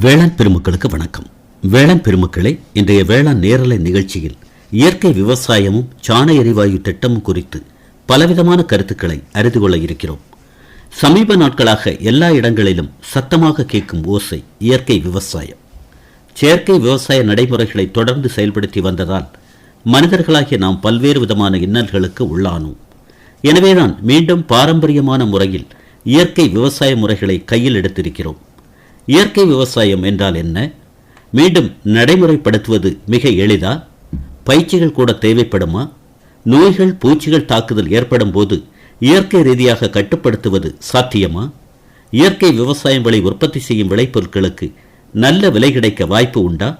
வேளாண் பெருமக்களுக்கு வணக்கம். வேளாண் பெருமக்களே இன்றைய வேளாண் நேரலை நிகழ்ச்சியில் இயற்கை விவசாயமும் சாண எரிவாயு திட்டமும் குறித்து பலவிதமான கருத்துக்களை அறிந்து கொள்ள இருக்கிறோம். சமீப நாட்களாக எல்லா இடங்களிலும் சத்தமாக கேட்கும் ஓசை இயற்கை விவசாயம். செயற்கை விவசாய நடைமுறைகளை தொடர்ந்து செயல்படுத்தி வந்ததால் மனிதர்களாகிய நாம் பல்வேறு விதமான இன்னல்களுக்கு உள்ளானோம். எனவேதான் மீண்டும் பாரம்பரியமான முறையில் இயற்கை விவசாய முறைகளை கையில் எடுத்திருக்கிறோம். இயற்கை விவசாயம் என்றால் என்ன? மீண்டும் நடைமுறைப்படுத்துவது மிக எளிதா? பயிற்சிகள் கூட தேவைப்படுமா? நோய்கள் பூச்சிகள் தாக்குதல் ஏற்படும் போது இயற்கை ரீதியாக கட்டுப்படுத்துவது சாத்தியமா? இயற்கை விவசாயம் வழி உற்பத்தி செய்யும் விளைபொருட்களுக்கு நல்ல விலை கிடைக்க வாய்ப்பு உண்டா?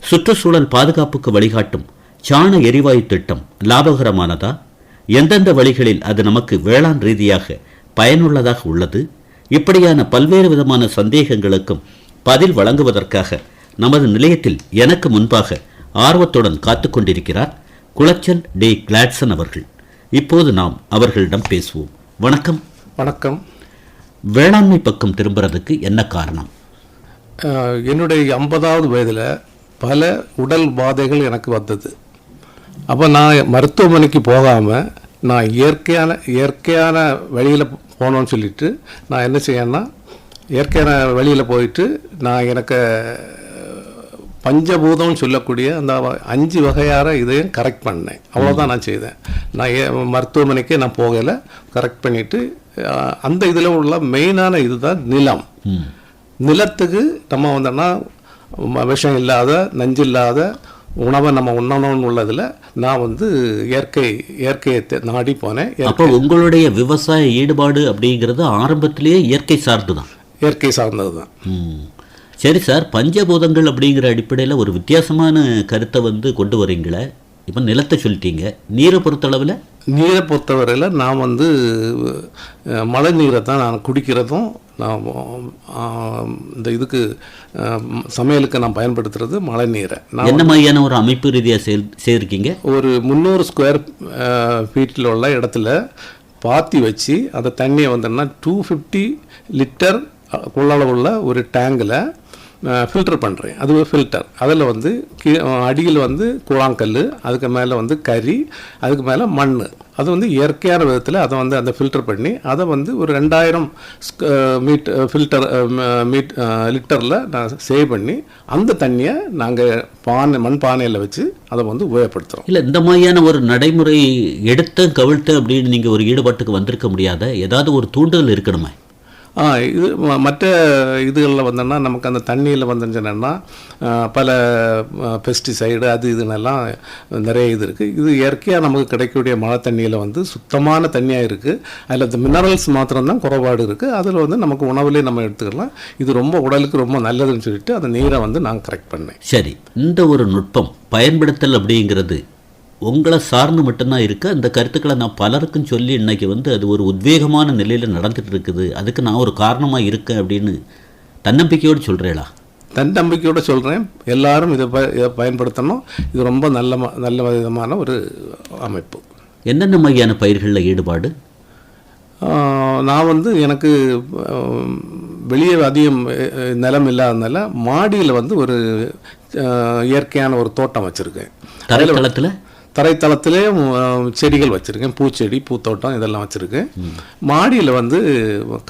சுற்றுச்சூழல் பாதுகாப்புக்கு வழிகாட்டும் சாண எரிவாயு திட்டம் லாபகரமானதா? எந்தெந்த வழிகளில் அது நமக்கு வேளாண் ரீதியாக பயனுள்ளதாக உள்ளது? இப்படியான பல்வேறு விதமான சந்தேகங்களுக்கும் பதில் வழங்குவதற்காக நமது நிலையத்தில் எனக்கு முன்பாக ஆர்வத்துடன் காத்துக் கொண்டிருக்கிறார் குளச்சல் டி கிளாட்சன் அவர்கள். இப்போது நாம் அவர்களிடம் பேசுவோம். வணக்கம். வணக்கம். வேளாண்மை பக்கம் திரும்புறதுக்கு என்ன காரணம்? என்னுடைய ஐம்பதாவது வயதில் பல உடல் பாதைகள் எனக்கு வந்தது. அப்போ நான் மருத்துவமனைக்கு போகாமல் நான் இயற்கையான இயற்கையான வழியில் போகணும்னு சொல்லிட்டு நான் என்ன செய்யணும்னா இயற்கையான வழியில் போயிட்டு நான் எனக்கு பஞ்சபூதம்னு சொல்லக்கூடிய அந்த அஞ்சு வகையான இதையும் கரெக்ட் பண்ணேன். அவ்வளோதான் நான் செய்தேன். நான் ஏ- மருத்துவமனைக்கு நான் போகலை. கரெக்ட் பண்ணிவிட்டு அந்த இதில் உள்ள மெயினான இதுதான் நிலம். நிலத்துக்கு நம்ம வந்தோம்னா ம- விஷம் இல்லாத நஞ்சு இல்லாத உணவை நம்ம உண்ணணும்னு உள்ளதில் நான் வந்து இயற்கை இயற்கையை நாடி போனேன். அப்போ உங்களுடைய விவசாய ஈடுபாடு அப்படிங்கிறது ஆரம்பத்திலேயே இயற்கை சார்ந்து தான் இயற்கை சார்ந்தது தான். சரி சார் பஞ்சபூதங்கள் அப்படிங்கிற அடிப்படையில் ஒரு வித்தியாசமான கருத்தை வந்து கொண்டு வரீங்களே. இப்போ நிலத்தை சொல்லிட்டீங்க. நீரை பொறுத்தளவில்? நீரை பொறுத்தவரையில் நான் வந்து மழை நீரை தான் நான் குடிக்கிறதும் நான் இந்த இதுக்கு சமையலுக்கு நான் பயன்படுத்துறது மழை நீரை. நான் என்ன மாதிரியான ஒரு அமைப்பு ரீதியாக செயல் செய்திருக்கீங்க? ஒரு முந்நூறு ஸ்கொயர் ஃபீட்டில் உள்ள இடத்துல பாத்தி வச்சு அந்த தண்ணியை வந்தோம்னா டூ ஃபிஃப்டி லிட்டர் கொள்ளளவுள்ள ஒரு டேங்கில் ஃபில்டர் பண்ணுறேன் அது ஒரு ஃபில்டர் அதில் வந்து கீ அடியில் வந்து கூழாங்கல் அதுக்கு மேலே வந்து கறி அதுக்கு மேலே மண் அது வந்து இயற்கையான விதத்தில் அதை வந்து அந்த ஃபில்டர் பண்ணி அதை வந்து ஒரு ரெண்டாயிரம் மீட் ஃபில்டர் மீட் லிட்டரில் நான் சேவ் பண்ணி அந்த தண்ணியை நாங்கள் பானை மண் பானையில் வச்சு அதை வந்து உபயோகப்படுத்துகிறோம் இல்லை இந்த மாதிரியான ஒரு நடைமுறை எடுத்த கவிழ்த்த அப்படின்னு நீங்கள் ஒரு ஈடுபாட்டுக்கு வந்திருக்க முடியாத ஏதாவது ஒரு தூண்டுதல் இருக்கணுமே? இது மற்ற இதுகளில் வந்தோன்னா நமக்கு அந்த தண்ணியில் வந்துச்சுன்னா பல பெஸ்டிசைடு அது இதுன்னெல்லாம் நிறைய இது இருக்குது இது இயற்கையாக நமக்கு கிடைக்கக்கூடிய மழை தண்ணியில் வந்து சுத்தமான தண்ணியாக இருக்குது அதில் இந்த மினரல்ஸ் மாத்திரம்தான் குறைபாடு இருக்குது அதில் வந்து நமக்கு உணவுலேயே நம்ம எடுத்துக்கலாம். இது ரொம்ப உடலுக்கு ரொம்ப நல்லதுன்னு சொல்லிட்டு அந்த நீரை வந்து நான் கரெக்ட் பண்ணேன். சரி இந்த ஒரு நுட்பம் பயன்படுத்தல் அப்படிங்கிறது உங்களை சார்ந்து மட்டும்தான் இருக்கு. அந்த கருத்துக்களை நான் பலருக்கும் சொல்லி இன்னைக்கு வந்து அது ஒரு உத்வேகமான நிலையில் நடந்துட்டு இருக்குது. அதுக்கு நான் ஒரு காரணமாக இருக்கேன் அப்படின்னு தன்னம்பிக்கையோடு சொல்கிறேளா தன்னம்பிக்கையோட சொல்கிறேன் எல்லாரும் இதை ப இதை பயன்படுத்தணும். இது ரொம்ப நல்ல ம- நல்ல விதமான ஒரு அமைப்பு. என்னென்ன மாதிரியான பயிர்களில் ஈடுபாடு? நான் வந்து எனக்கு வெளியே அதிகம் நிலம் இல்லாதனால மாடியில் வந்து ஒரு இயற்கையான ஒரு தோட்டம் வச்சுருக்கேன். தரைத்தளத்தில் தரைத்தளத்திலே ஆஹ், செடிகள் வச்சுருக்கேன். பூச்செடி பூத்தோட்டம் இதெல்லாம் வச்சுருக்கேன் மாடியில் வந்து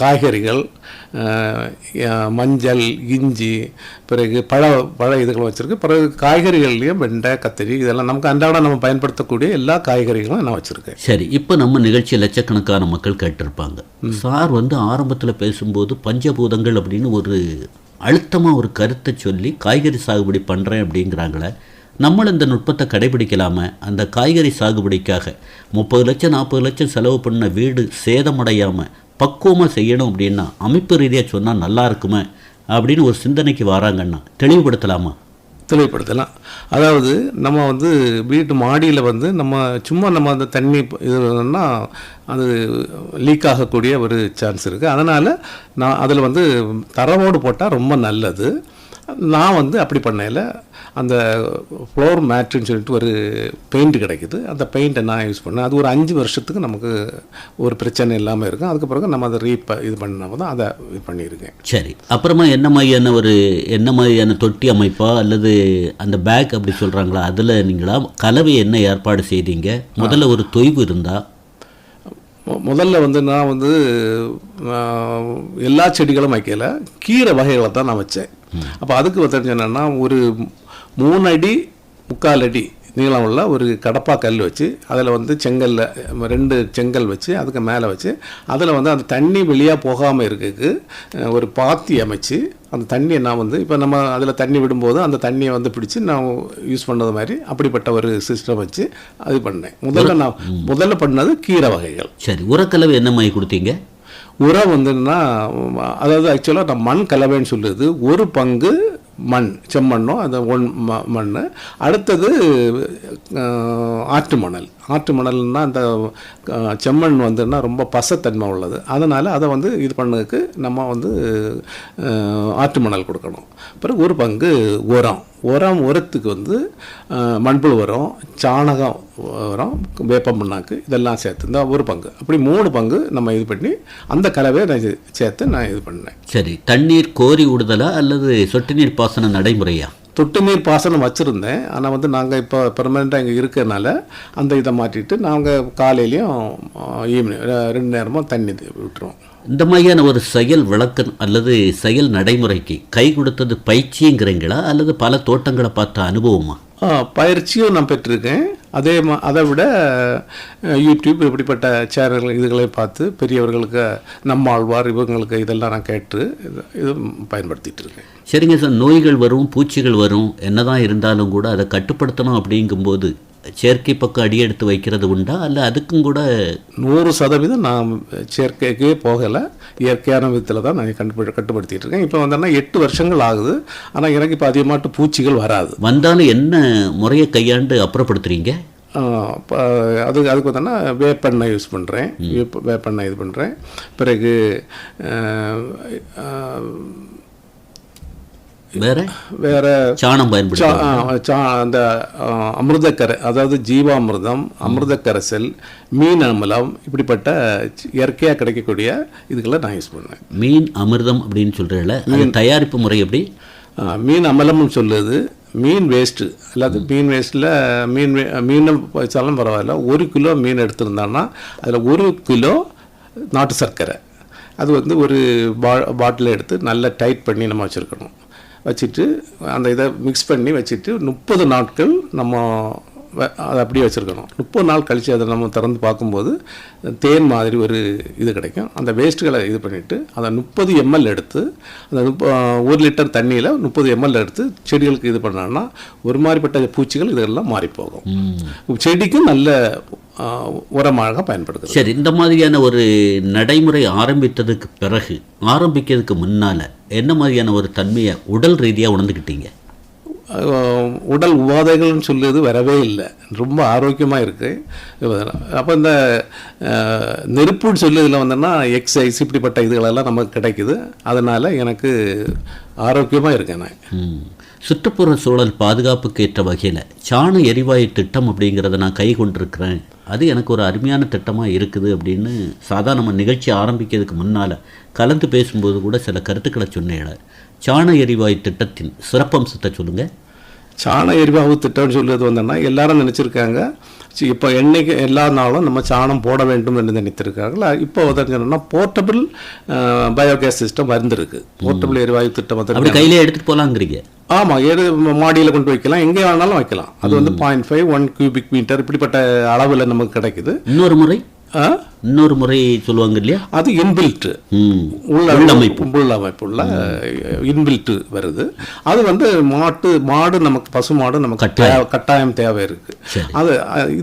காய்கறிகள் மஞ்சள் இஞ்சி பிறகு பழ பழ இதுகள் வச்சுருக்கு. பிறகு காய்கறிகள்லேயும் வெண்டை கத்திரி இதெல்லாம் நமக்கு அன்றாடம் நம்ம பயன்படுத்தக்கூடிய எல்லா காய்கறிகளும் நான் வச்சுருக்கேன். சரி இப்போ நம்ம நிகழ்ச்சி லட்சக்கணக்கான மக்கள் கேட்டிருப்பாங்க. சார் வந்து ஆரம்பத்தில் பேசும்போது பஞ்சபூதங்கள் அப்படின்னு ஒரு அழுத்தமாக ஒரு கருத்தை சொல்லி காய்கறி சாகுபடி பண்ணுறேன் அப்படிங்கிறாங்களே நம்மளும் இந்த நுட்பத்தை கடைபிடிக்கலாம? அந்த காய்கறி சாகுபடிக்காக முப்பது லட்சம் நாற்பது லட்சம் செலவு பண்ண வீடு சேதமடையாமல் பக்குவமாக செய்யணும் அப்படின்னா அமைப்பு ரீதியாக சொன்னால் நல்லா இருக்குமே? அப்படின்னு ஒரு சிந்தனைக்கு வராங்கன்னா தெளிவுபடுத்தலாமா? தெளிவுபடுத்தலாம். அதாவது நம்ம வந்து வீட்டு மாடியில் வந்து நம்ம சும்மா நம்ம அந்த தண்ணி இதுனா அது லீக் ஆகக்கூடிய ஒரு சான்ஸ் இருக்குது அதனால் நான் அதில் வந்து தரவோடு போட்டால் ரொம்ப நல்லது. நான் வந்து அப்படி பண்ணையில் அந்த ஃப்ளோர் மேட்ருன்னு சொல்லிட்டு ஒரு பெயிண்ட் கிடைக்குது. அந்த பெயிண்ட்டை நான் யூஸ் பண்ணேன். அது ஒரு அஞ்சு வருஷத்துக்கு நமக்கு ஒரு பிரச்சனை இல்லாமல் இருக்கும். அதுக்கு பிறகு நம்ம அதை ரீப் இது பண்ணாம தான் அதை இது பண்ணியிருக்கேன். சரி. அப்புறமா என்ன மாதிரியான ஒரு என்ன மாதிரியான தொட்டி அமைப்பா அல்லது அந்த பேக் அப்படி சொல்கிறாங்களா அதில் நீங்களா கலவை என்ன ஏற்பாடு செய்தீங்க? முதல்ல ஒரு தொய்வு இருந்தா மு- முதல்ல வந்து நான் வந்து எல்லா செடிகளும் வைக்கல. கீரை வகைகளை தான் நான் வச்சேன். அப்போ அதுக்கு வந்து என்னென்னா ஒரு மூணு அடி முக்கால் அடி நீளம் உள்ள ஒரு கடப்பா கல் வச்சு அதில் வந்து செங்கல்ல ரெண்டு செங்கல் வச்சு அதுக்கு மேலே வச்சு அதில் வந்து அந்த தண்ணி வெளியாக போகாமல் இருக்கக்கு அஹ், ஒரு பாத்தி அமைச்சு அந்த தண்ணியை நான் வந்து இப்போ நம்ம அதில் தண்ணி விடும்போது அந்த தண்ணியை வந்து பிடிச்சி நான் யூஸ் பண்ணது மாதிரி அப்படிப்பட்ட ஒரு சிஸ்டம் வச்சு அது பண்ணேன். முதல்ல நான் முதல்ல பண்ணது கீரை வகைகள். சரி உரக்கலவை என்ன மாதிரி கொடுத்தீங்க? உரம் வந்துன்னா அதாவது ஆக்சுவலாக நான் மண் கலவைன்னு சொல்லுது ஒரு பங்கு மண் செம்மண்ணும் அந்த ஒன் ம மண் அடுத்தது ஆற்று மணல். ஆற்று மணல்னால் அந்த செம்மண் வந்துன்னா ரொம்ப பசத்தன்மை உள்ளது. அதனால் அதை வந்து இது பண்ணதுக்கு நம்ம வந்து ஆற்று மணல் கொடுக்கணும். பிறகு ஒரு பங்கு உரம். உரம் உரத்துக்கு வந்து மண்புழு உரம் சாணகம் உரம் வேப்பம் புண்ணாக்கு இதெல்லாம் சேர்த்து. இந்த ஒரு பங்கு. அப்படி மூணு பங்கு நம்ம இது பண்ணி அந்த கலவையை நான் சேர்த்து நான் இது பண்ணேன். சரி. தண்ணீர் கோரி விடுதலா அல்லது சொட்டு நீர் பாசன நடைமுறையா? தொட்டு நீர் பாசனம் வச்சுருந்தேன். ஆனால் வந்து நாங்கள் இப்போ பெர்மனெண்ட்டாக இங்கே இருக்கறனால அந்த இதை மாற்றிட்டு நாங்கள் காலையிலையும் ஈவினிங் ரெண்டு நேரமும் தண்ணி விட்டுருவோம். இந்த மாதிரியான ஒரு செயல் விளக்கம் அல்லது செயல் நடைமுறைக்கு கை கொடுத்தது பயிற்சிங்கிறீங்களா? அல்லது பல தோட்டங்களை பார்த்த அனுபவமா? பயிற்சியும் நான் பெற்றிருக்கேன். அதே மா அதை விட யூடியூப் இப்படிப்பட்ட சேனல்கள் இதுகளை பார்த்து பெரியவர்களுக்கு நம்மாழ்வார் இவங்களுக்கு இதெல்லாம் நான் கேட்டு இது இது பயன்படுத்திட்டு இருக்கேன். சரிங்க சார். நோய்கள் வரும் பூச்சிகள் வரும் என்னதான் இருந்தாலும் கூட அதை கட்டுப்படுத்தணும் அப்படிங்கும்போது செயற்கை பக்கம் அடியெடுத்து வைக்கிறது உண்டா? அல்ல அதுக்கும் கூட நூறு சதவீதம் நான் செயற்கைக்கே போகலை. இயற்கையான விதத்தில் தான் நான் கண்டுபிடி கட்டுப்படுத்திட்டு இருக்கேன். இப்போ வந்தோன்னா எட்டு வருஷங்கள் ஆகுது. ஆனால் எனக்கு இப்போ அதிகமாட்டு பூச்சிகள் வராது. வந்தாலும் என்ன முறையை கையாண்டு அப்புறப்படுத்துறீங்க? அது அதுக்கு வந்தோன்னா வேப்பெண்ணெய் யூஸ் பண்ணுறேன் வேப்ப வேப்பெண்ணெய் இது பண்ணுறேன் பிறகு வேற? வேற சாணம் பயன்படுத்த அந்த அமிர்தக்கரை அதாவது ஜீவாமிர்தம் அமிர்தக்கரைசல் மீன் அமிலம் இப்படிப்பட்ட இயற்கையாக கிடைக்கக்கூடிய இதுகளை நான் யூஸ் பண்ணேன் மீன் அமிர்தம் அப்படின்னு சொல்றீங்கள அது தயாரிப்பு முறை எப்படி? மீன் அமலம்னு சொல்லுது. மீன் வேஸ்ட்டு அல்லாது மீன் வேஸ்ட்டில் மீன் வே- மீன் வச்சாலும் பரவாயில்ல ஒரு கிலோ மீன் எடுத்திருந்தான்னா அதில் ஒரு கிலோ நாட்டு சர்க்கரை. அது வந்து ஒரு பா பாட்டில் எடுத்து நல்லா டைட் பண்ணி நம்ம வச்சுருக்கணும். வச்சுட்டு அந்த இதை மிக்ஸ் பண்ணி வச்சுட்டு முப்பது நாட்கள் நம்ம அதை அப்படியே வச்சுருக்கணும். முப்பது நாள் கழித்து அதை நம்ம திறந்து பார்க்கும்போது தேன் மாதிரி ஒரு இது கிடைக்கும். அந்த வேஸ்ட்டுகளை இது பண்ணிவிட்டு அதை முப்பது எம்எல் எடுத்து அந்த முப்ப ஒரு லிட்டர் தண்ணியில் முப்பது எம்எல் எடுத்து செடிகளுக்கு இது பண்ணோன்னா ஒரு மாதிரிப்பட்ட பூச்சிகள் இதெல்லாம் மாறி போகும் செடிக்கும் நல்ல உரமாக பயன்படுது சரி இந்த மாதிரியான ஒரு நடைமுறை ஆரம்பித்ததுக்கு பிறகு ஆரம்பிக்கிறதுக்கு முன்னால என்ன மாதிரியான ஒரு தன்மையை உடல் ரீதியா உணர்ந்துக்கிட்டீங்க உடல் உபாதைகள்னு சொல்லுறது வரவே இல்லை. ரொம்ப ஆரோக்கியமாக இருக்குது அப்போ இந்த நெருப்புன்னு சொல்லுறதுல வந்தோன்னா எக்ஸசைஸ் இப்படிப்பட்ட இதுகளெல்லாம் நமக்கு கிடைக்குது. அதனால் எனக்கு ஆரோக்கியமாக இருக்கேன் நான். சுற்றுப்புற சூழல் பாதுகாப்புக்கு ஏற்ற வகையில் சாண எரிவாயு திட்டம் அப்படிங்கிறத நான் கை கொண்டிருக்கிறேன். அது எனக்கு ஒரு அருமையான திட்டமாக இருக்குது அப்படின்னு சாதாரண நிகழ்ச்சி ஆரம்பிக்கிறதுக்கு முன்னால் கலந்து பேசும்போது கூட சில கருத்துக்களை சொன்னேன். சாண எரிவாயு திட்டத்தின் சிறப்பம்சத்தை சொல்லுங்கள் சாண எரிவாயு திட்டம்னு சொல்லுறது வந்தோன்னா எல்லாரும் நினச்சிருக்காங்க. இப்போ என்னைக்கு எல்லா நாளும் நம்ம சாணம் போட வேண்டும் என்று நினைத்திருக்காங்களா இப்போ வந்து போர்ட்டபிள் பயோகேஸ் சிஸ்டம் வந்திருக்கு. போர்ட்டபிள் எரிவாயு திட்டம் வந்து கையிலே எடுத்துகிட்டு போகலாங்கிறீங்க ஆமாம் ஏது மாடியில் கொண்டு வைக்கலாம் எங்கே வேணாலும் வைக்கலாம். அது வந்து point five one cubic metre இப்படிப்பட்ட அளவில் நமக்கு கிடைக்குது. இன்னொரு முறை? இன்னொரு முறை சொல்லுவாங்க இல்லையா? அது இன்பில்ட் ம். உள்ள உள்ளமைப்பு. உள்ளமைப்புள்ள இன்பில்ட் வருது. அது வந்து மாட்டு மாடு நமக்கு பசு மாடு நமக்கு கட்டாயம். கட்டாயம் தேவை இருக்கு. சரி. அது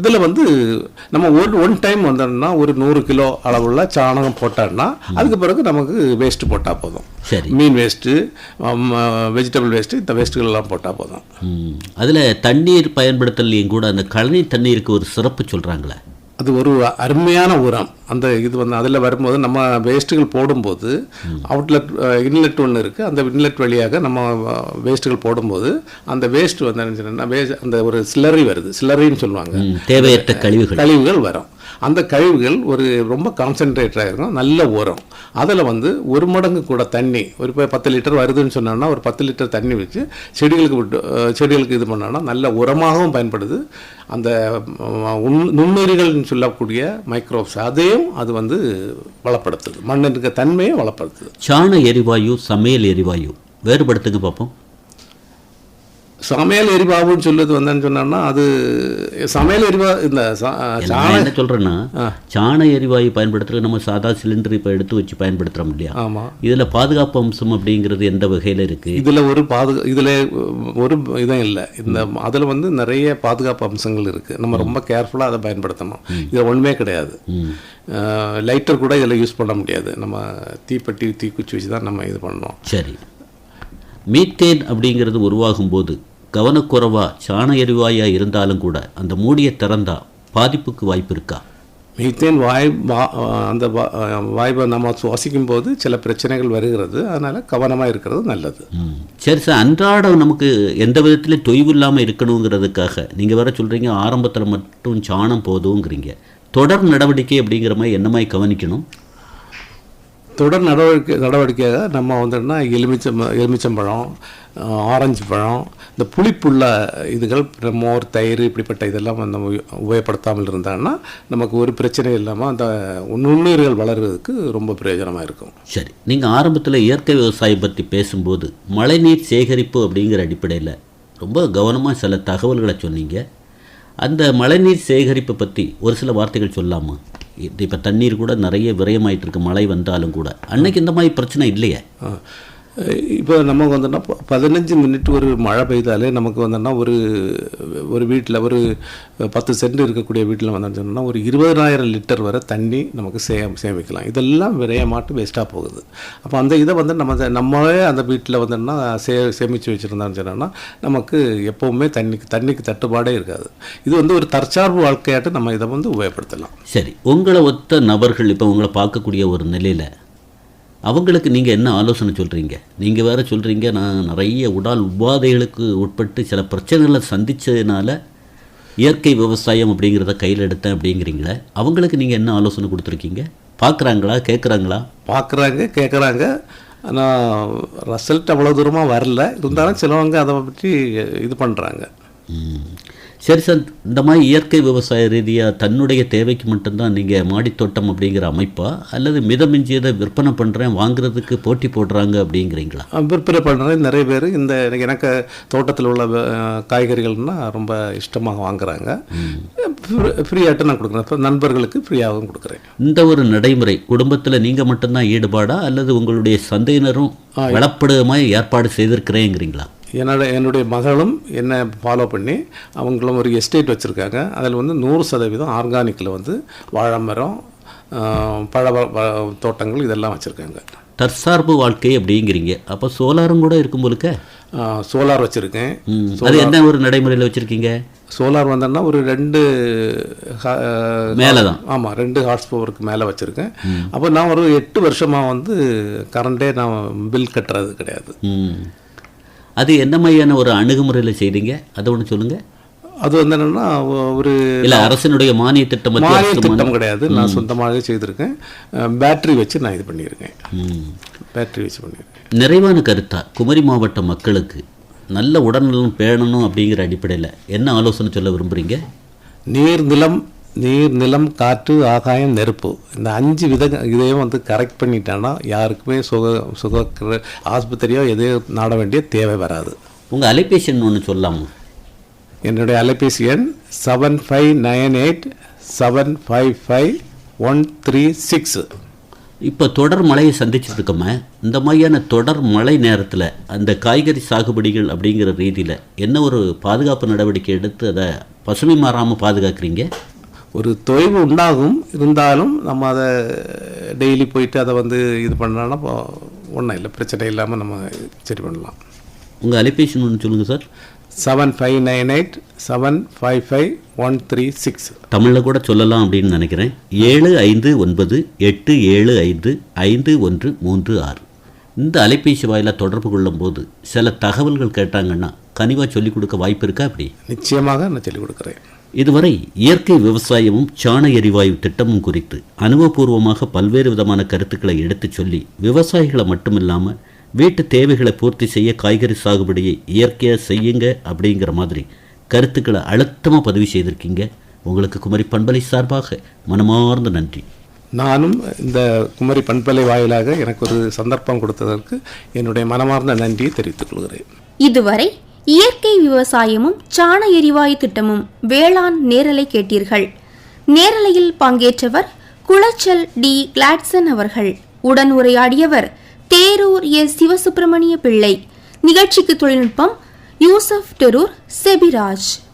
இதுல வந்து நம்ம ஒரு ஒன் டைம் வந்தோம்னா ஒரு நூறு கிலோ அளவுள்ள சாணகம் போட்டோம்னா அதுக்கு பிறகு நமக்கு வேஸ்ட் போட்டா போதும். மீன் வேஸ்ட்டு வெஜிடபிள் வேஸ்ட்டு இந்த வேஸ்ட்டுகள் எல்லாம் போட்டா போதும். அதில் தண்ணீர் பயன்படுத்தலையும் கூட அந்த கழனி தண்ணீருக்கு ஒரு சிறப்பு சொல்கிறாங்களே அது ஒரு அருமையான உரம். அந்த இது வந்து அதில் வரும்போது நம்ம வேஸ்ட்டுகள் போடும்போது அவுட்லெட் இன்லெட் ஒன்று இருக்குது அந்த இன்லெட் வழியாக நம்ம வேஸ்ட்டுகள் போடும்போது அந்த வேஸ்ட் வந்து என்ன வேஸ்ட் அந்த ஒரு சில்லரி வருது. சில்லரின்னு சொல்லுவாங்க. தேவையற்ற கழிவுகள். கழிவுகள் வரும். அந்த கழிவுகள் ஒரு ரொம்ப கான்சென்ட்ரேட்டாக இருக்கும் நல்ல உரம். அதில் வந்து ஒரு மடங்கு கூட தண்ணி ஒரு இப்போ பத்து லிட்டர் வருதுன்னு சொன்னோன்னா ஒரு பத்து லிட்டர் தண்ணி வச்சு செடிகளுக்கு விட்டு செடிகளுக்கு இது பண்ணோன்னா நல்ல உரமாகவும் பயன்படுது. அந்த உண்- நுண்ணுயிரிகள்னு சொல்லக்கூடிய மைக்ரோப்ஸ் அதையும் அது வந்து வளப்படுத்துது. மண்ணுக்கு தன்மையை வளப்படுத்துது. சாண எரிவாயு சமையல் எரிவாயு. வேறுபடுத்துக்கு பார்ப்போம் சமையல் எரிவாயுன்னு சொல்லுது வந்தேன்னு சொன்னோம்னா அது சமையல் எரிவா இந்த சா- சா- நான் என்ன சொல்றேன்னா சாண எரிவாயு பயன்படுத்துறது நம்ம சாதா சிலிண்டர் இப்போ எடுத்து வச்சு பயன்படுத்துறோம் இல்லையா? ஆமாம் இதுல பாதுகாப்பு அம்சம் அப்படிங்கிறது எந்த வகையில இருக்கு? இதில் ஒரு பாதுகா இதில் ஒரு இதுவும் இல்லை. இந்த அதில் வந்து நிறைய பாதுகாப்பு அம்சங்கள் இருக்குது நம்ம ரொம்ப கேர்ஃபுல்லாக அதை பயன்படுத்தணும். இதில் ஒன்றுமே கிடையாது. லைட்டர் கூட இதில் யூஸ் பண்ண முடியாது. நம்ம தீப்பெட்டி தீக்குச்சி வச்சு தான் நம்ம இது பண்ணணும். சரி. மீத்தேன் அப்படிங்கிறது உருவாகும் போது கவனக்குறைவா சாண எரிவாயா இருந்தாலும் கூட அந்த மூடியை திறந்தா பாதிப்புக்கு வாய்ப்பு இருக்கா மீத்தேன் வாய் அந்த வா- வாய்வை நம்ம சுவாசிக்கும் போது சில பிரச்சனைகள் வருகிறது. அதனால் கவனமாக இருக்கிறது நல்லது. சரி சார் அன்றாடம் நமக்கு எந்த விதத்திலும் தொய்வு இல்லாமல் இருக்கணுங்கிறதுக்காக நீங்கள் வேற சொல்கிறீங்க ஆரம்பத்தில் மட்டும் சாணம் போதுங்கிறீங்க. தொடர் நடவடிக்கை அப்படிங்கிற மாதிரி என்ன மாதிரி கவனிக்கணும்? தொடர் நடவடிக்கை நடவடிக்கையாக நம்ம வந்துட்டுனா எலுமிச்சம் எலுமிச்சம்பழம் ஆரஞ்சு பழம் இந்த புளிப்புள்ள இதுகள் மோர் தயிர் இப்படிப்பட்ட இதெல்லாம் வந்து நம்ம உபயோகப்படுத்தாமல் இருந்தாங்கன்னா நமக்கு ஒரு பிரச்சனை இல்லாமல் அந்த நுண்ணுயிர்கள் வளர்கிறதுக்கு ரொம்ப பிரயோஜனமாக இருக்கும். சரி நீங்கள் ஆரம்பத்தில் இயற்கை விவசாயம் பற்றி பேசும்போது மழைநீர் சேகரிப்பு அப்படிங்கிற அடிப்படையில் ரொம்ப கவனமாக சில தகவல்களை சொன்னீங்க. அந்த மழைநீர் சேகரிப்பை பற்றி ஒரு சில வார்த்தைகள் சொல்லாமா? இப்போ தண்ணீர் கூட நிறைய விரயமாயிட்டு இருக்கு. மழை வந்தாலும் கூட. அன்னைக்கு இந்த மாதிரி பிரச்சனை இல்லையே? இப்போ நமக்கு வந்துன்னா பதினஞ்சு மினிட் ஒரு மழை பெய்தாலே நமக்கு வந்துன்னா ஒரு ஒரு வீட்டில் ஒரு பத்து சென்ட் இருக்கக்கூடிய வீட்டில் வந்து சொன்னா ஒரு இருபதாயிரம் லிட்டர் வரை தண்ணி நமக்கு சே சேமிக்கலாம். இதெல்லாம் விரையமாட்டு வேஸ்ட்டாக போகுது. அப்போ அந்த இதை வந்து நம்ம நம்மளே அந்த வீட்டில் வந்துன்னா சே சேமித்து வச்சுருந்தோம்னு சொன்னோம்னா நமக்கு எப்போவுமே தண்ணிக்கு தண்ணிக்கு தட்டுப்பாடே இருக்காது. இது வந்து ஒரு தற்சார்பு வாழ்க்கையாட்டு நம்ம இதை வந்து உபயோகப்படுத்தலாம். சரி. உங்களை ஒத்த நபர்கள் இப்போ உங்களை பார்க்கக்கூடிய ஒரு நிலையில் அவங்களுக்கு நீங்கள் என்ன ஆலோசனை சொல்கிறீங்க நீங்கள் வேற சொல்கிறீங்க நான் நிறைய உடல் உபாதைகளுக்கு உட்பட்டு சில பிரச்சனைகளை சந்திச்சதுனால இயற்கை விவசாயம் அப்படிங்கிறத கையில் எடுத்தேன் அப்படிங்கிறீங்களே அவங்களுக்கு நீங்கள் என்ன ஆலோசனை கொடுத்துருக்கீங்க? பார்க்குறாங்களா கேட்குறாங்களா பார்க்குறாங்க கேட்குறாங்க ஆனால் ரிசல்ட் அவ்வளோ தூரமாக வரல. இருந்தாலும் சிலவங்க அதை பற்றி இது பண்ணுறாங்க. சரி சார் இந்த மாதிரி இயற்கை விவசாய ரீதியாக தன்னுடைய தேவைக்கு மட்டும்தான் நீங்கள் மாடித்தோட்டம் அப்படிங்கிற அமைப்பா? அல்லது மிதமிஞ்சியதை விற்பனை பண்ணுறேன் வாங்குறதுக்கு போட்டி போடுறாங்க அப்படிங்கிறீங்களா? விற்பனை பண்ணுறது நிறைய பேர் இந்த எனக்கு- தோட்டத்தில் உள்ள அஹ், காய்கறிகள்னா ரொம்ப இஷ்டமாக வாங்குறாங்க. ஃப்ரீயாட்டும் நான் கொடுக்குறேன். இப்போ நண்பர்களுக்கு ஃப்ரீயாகவும் கொடுக்குறேன். இந்த ஒரு நடைமுறை குடும்பத்தில் நீங்கள் மட்டும்தான் ஈடுபாடா? அல்லது உங்களுடைய சந்தையினரும் வளப்படுற மாதிரி ஏற்பாடு செய்திருக்கிறேங்கிறீங்களா? என்னோட என்னுடைய மகளும் என்னை ஃபாலோ பண்ணி அவங்களும் ஒரு எஸ்டேட் வச்சுருக்காங்க. அதில் வந்து நூறு சதவீதம் ஆர்கானிக்கில் வந்து வாழை மரம் பழ தோட்டங்கள் இதெல்லாம் வச்சுருக்காங்க. தற்சார்பு வாழ்க்கை அப்படிங்கிறீங்க. அப்போ சோலாரும் கூட இருக்கும் போலுக்க? சோலார் வச்சுருக்கேன். அது என்ன ஒரு நடைமுறையில் வச்சுருக்கீங்க? சோலார் வந்தோன்னா ஒரு ரெண்டு மேலே தான் ஆமாம் ரெண்டு ஹார்ஸ் பவருக்கு மேலே வச்சுருக்கேன். அப்போ நான் ஒரு எட்டு வருஷமாக வந்து கரண்டே நான் பில் கட்டுறது கிடையாது. அது என்ன மாதிரியான ஒரு அணுகுமுறையில் செய்றீங்க? அதை ஒன்று சொல்லுங்கள் அது வந்து என்னென்னா ஒரு இல்லை அரசினுடைய மானிய திட்டம் மானிய திட்டம் கிடையாது. நான் சொந்தமாக செய்திருக்கேன். பேட்டரி வச்சு நான் இது பண்ணியிருக்கேன். பேட்டரி வச்சு பண்ணியிருக்கேன். நிறைவான கருத்தா? குமரி மாவட்ட மக்களுக்கு நல்ல உடல்நலம் பேணணும் அப்படிங்கிற அடிப்படையில் என்ன ஆலோசனை சொல்ல விரும்புகிறீங்க நீர் நிலம் நீர் நிலம் காற்று ஆகாயம் நெருப்பு. இந்த அஞ்சு வித இதையும் வந்து கரெக்ட் பண்ணிட்டான்னா யாருக்குமே சுக சுக ஆஸ்பத்திரியோ எதையோ நாட வேண்டிய தேவை வராது. உங்கள் அலைபேசி எண் ஒன்று சொல்லாமா என்னுடைய அலைபேசி எண் seven five nine eight seven five five one three six இப்போ தொடர் மழையை சந்திச்சுட்டு இருக்கோமே இந்த மாதிரியான தொடர் மழை நேரத்தில் அந்த காய்கறி சாகுபடிகள் அப்படிங்கிற ரீதியில் என்ன ஒரு பாதுகாப்பு நடவடிக்கை எடுத்து அதை பசுமை மாறாமல் பாதுகாக்கிறீங்க? ஒரு தொய்வு உண்டாகும் இருந்தாலும் நம்ம அதை டெய்லி போயிட்டு அதை வந்து இது பண்ணோன்னா ஒன்றும் இல்லை. பிரச்சனை இல்லாமல் நம்ம சரி பண்ணலாம். உங்கள் அலைபேசி ஒன்று சொல்லுங்கள் sir. Seven five nine eight seven five five one three six தமிழில் கூட சொல்லலாம் அப்படின்னு நினைக்கிறேன். ஏழு ஐந்து ஒன்பது எட்டு ஏழு ஐந்து ஐந்து ஒன்று மூன்று ஆறு. இந்த அலைபேசி வாயிலாக தொடர்பு கொள்ளும்போது சில தகவல்கள் கேட்டாங்கன்னா கனிவாக சொல்லிக் கொடுக்க வாய்ப்பு இருக்கா அப்படி? நிச்சயமாக நான் சொல்லிக் கொடுக்குறேன். இதுவரை இயற்கை விவசாயமும் சாண எரிவாயு திட்டமும் குறித்து அனுபவபூர்வமாக பல்வேறு விதமான கருத்துக்களை எடுத்துச் சொல்லி விவசாயிகளை மட்டுமில்லாமல் வீட்டு தேவைகளை பூர்த்தி செய்ய காய்கறி சாகுபடியை இயற்கையாக செய்யுங்க அப்படிங்கிற மாதிரி கருத்துக்களை அழுத்தமாக பதிவு செய்திருக்கீங்க. உங்களுக்கு குமரி பண்பலை சார்பாக மனமார்ந்த நன்றி. நானும் இந்த குமரி பண்பலை வாயிலாக எனக்கு ஒரு சந்தர்ப்பம் கொடுத்ததற்கு என்னுடைய மனமார்ந்த நன்றியை தெரிவித்துக் கொள்கிறேன். இதுவரை இயற்கை விவசாயமும் சாண எரிவாயு திட்டமும் வேளாண் நேரலை கேட்டீர்கள். நேரலையில் பங்கேற்றவர் குளச்சல் டி. கிளாட்சன் அவர்கள். உடன் உரையாடியவர் தேரூர் எஸ் சிவசுப்பிரமணிய பிள்ளை. நிகழ்ச்சிக்கு தொழில்நுட்பம் யூசப் டெரூர் செபிராஜ்.